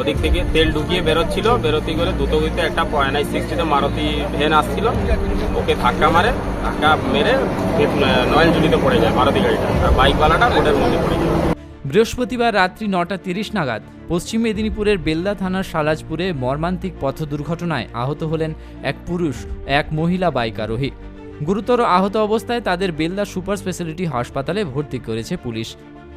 ওদিক থেকে তেল ঢুকিয়ে বেরোচ্ছিল। বেরোতে করে দ্রুত গতিতে একটা পয়নাই সিক্সটিতে মারুতি ভ্যান আসছিল। ওকে ধাক্কা মারে, ধাক্কা মেরে নয়নজুলিতে পড়ে যায় মারুতি গাড়িটা। বাইকওয়ালাটা রোডের মধ্যে পড়ে যায়। বৃহস্পতিবার রাত্রি নটা তিরিশ নাগাদ পশ্চিম মেদিনীপুরের বেলদা থানার সালাজপুরে মর্মান্তিক পথ দুর্ঘটনায় আহত হলেন এক পুরুষ, এক মহিলা বাইক আরোহী। গুরুতর আহত অবস্থায় তাদের বেলদা সুপার স্পেশালিটি হাসপাতালে ভর্তি করেছে পুলিশ।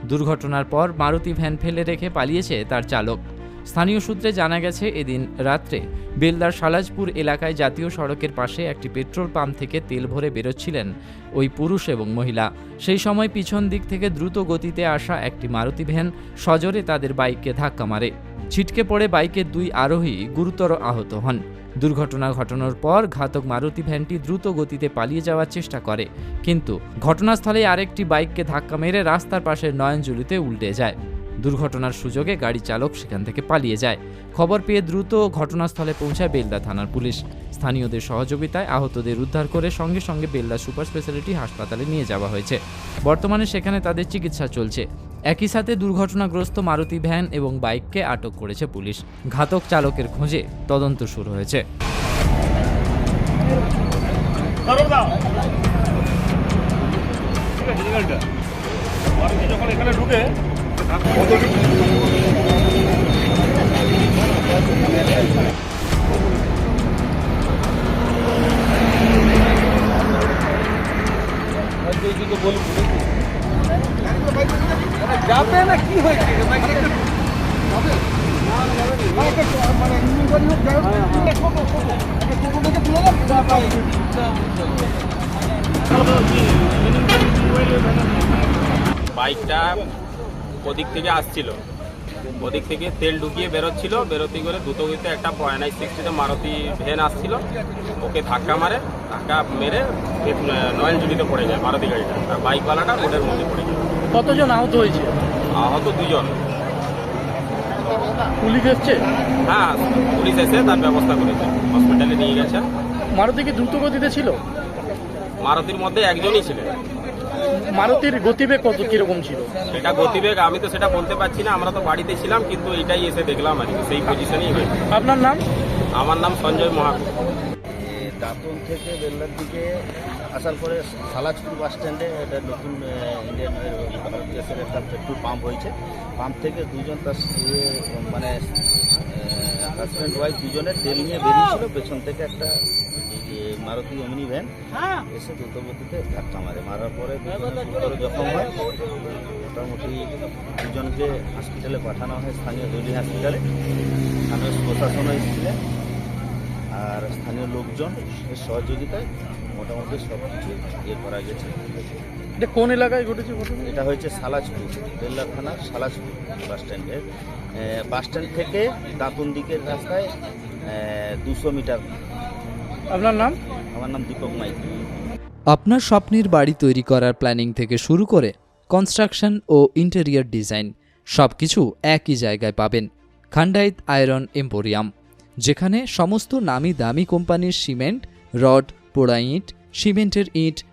দুর্ঘটনার পর মারুতি ভ্যান ফেলে রেখে পালিয়েছে তার চালক। স্থানীয় সূত্রে জানা গেছে, এদিন রাত্রে বেলদার সালাজপুর এলাকায় জাতীয় সড়কের পাশে একটি পেট্রোল পাম্প থেকে তেল ভরে বেরোচ্ছিলেন ওই পুরুষ এবং মহিলা। সেই সময় পিছন দিক থেকে দ্রুত গতিতে আসা একটি মারুতি ভ্যান সজোরে তাদের বাইককে ধাক্কা মারে। ছিটকে পড়ে বাইকের দুই আরোহী গুরুতর আহত হন। দুর্ঘটনা ঘটানোর পর ঘাতক মারুতি ভ্যানটি দ্রুত গতিতে পালিয়ে যাওয়ার চেষ্টা করে। কিন্তু ঘটনাস্থলে আরেকটি বাইককে ধাক্কা মেরে রাস্তার পাশে নয়নজুলিতে উল্টে যায়। দুর্ঘটনার সুযোগে গাড়ি চালক সেখান থেকে পালিয়ে যায়। খবর পেয়ে দ্রুত ঘটনাস্থলে পৌঁছায় বেলদা থানার পুলিশ। স্থানীয়দের সহযোগিতায় আহতদের উদ্ধার করে সঙ্গে সঙ্গে বেলদা সুপার স্পেশালিটি হাসপাতালে নিয়ে যাওয়া হয়েছে। বর্তমানে সেখানে তাদের চিকিৎসা চলছে। একই সাথে দুর্ঘটনাগ্রস্ত মারুতি ভ্যান এবং বাইককে আটক করেছে পুলিশ। ঘাতক চালকের খোঁজে তদন্ত শুরু হয়েছে। ঢুকে বাইকটা ওদিক থেকে আসছিল। ওদিক থেকে তেল ঢুকিয়ে বেরোচ্ছিল। বেরোতে করে দ্রুত গতিতে একটা পয়নাই সিক্সটিতে মারুতি ভ্যান আসছিল। ওকে ধাক্কা মারে ধাক্কা মেরে নয়নজুলিতে পড়ে যায় মারুতি গাড়িটা। আর বাইকওয়ালাটা রোডের মধ্যে পড়ে যায়। কতজন আহত হয়েছে? আহত দুজন পুলিশ এসছে? হ্যাঁ পুলিশ এসে তার ব্যবস্থা করেছে। হসপিটালে নিয়ে গেছে। মারুতি কি দ্রুত গতিতে ছিল? মারুতির মধ্যে একজনই ছিলেন। মারুতির গতিবেগ কত কীরকম ছিল? এটা গতিবেগ আমি তো সেটা বলতে পারছি না আমরা তো বাড়িতে ছিলাম কিন্তু এটাই এসে দেখলাম আর কি সেই পজিশনেই হয়েছে আপনার নাম? আমার নাম সঞ্জয় মহাকুর দাঁতন থেকে বেল্লার দিকে আসার পরে সালাজপুর বাস স্ট্যান্ডে একটা নতুন ইন্ডিয়ান গ্যাসের একটা পেট্রোল পাম্প হয়েছে। পাম্প থেকে দুজন তার ইয়ে, মানে হাজব্যান্ড ওয়াইফ দুজনে তেল নিয়ে বেরিয়েছিল। পেছন থেকে একটা ইয়ে, মারুতি অমিনি ভ্যান এসে দ্রুতগতিতে ধাক্কা মারে। মারার পরে জখম হয়। মোটামুটি দুজনকে হসপিটালে পাঠানো হয় স্থানীয় দলি হসপিটালে স্থানীয় প্রশাসন এসেছিলেন আর স্থানীয় লোকজন সহযোগিতায় মোটামুটি সব কিছু ইয়ে করা গেছে। এটা কোন এলাকায় ঘটেছে ঘটনা এটা হয়েছে সালাজপুর বেল্লা থানার সালাজপুর বাস স্ট্যান্ডের। বাস স্ট্যান্ড থেকে দাঁতন দিকের রাস্তায় দুশো মিটার। আপনার নাম? আমার নাম দীপক মাইতি। আপনার স্বপ্নের বাড়ি তৈরি করার প্ল্যানিং থেকে শুরু করে কনস্ট্রাকশন ও ইন্টেরিয়র ডিজাইন সব কিছু একই জায়গায় পাবেন খান্ডাইত আয়রন এম্পোরিয়াম যেখানে সমস্ত নামি দামি কোম্পানির সিমেন্ট রড পোড়া ইট সিমেন্টের ইট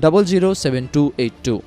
Double zero seven two eight two.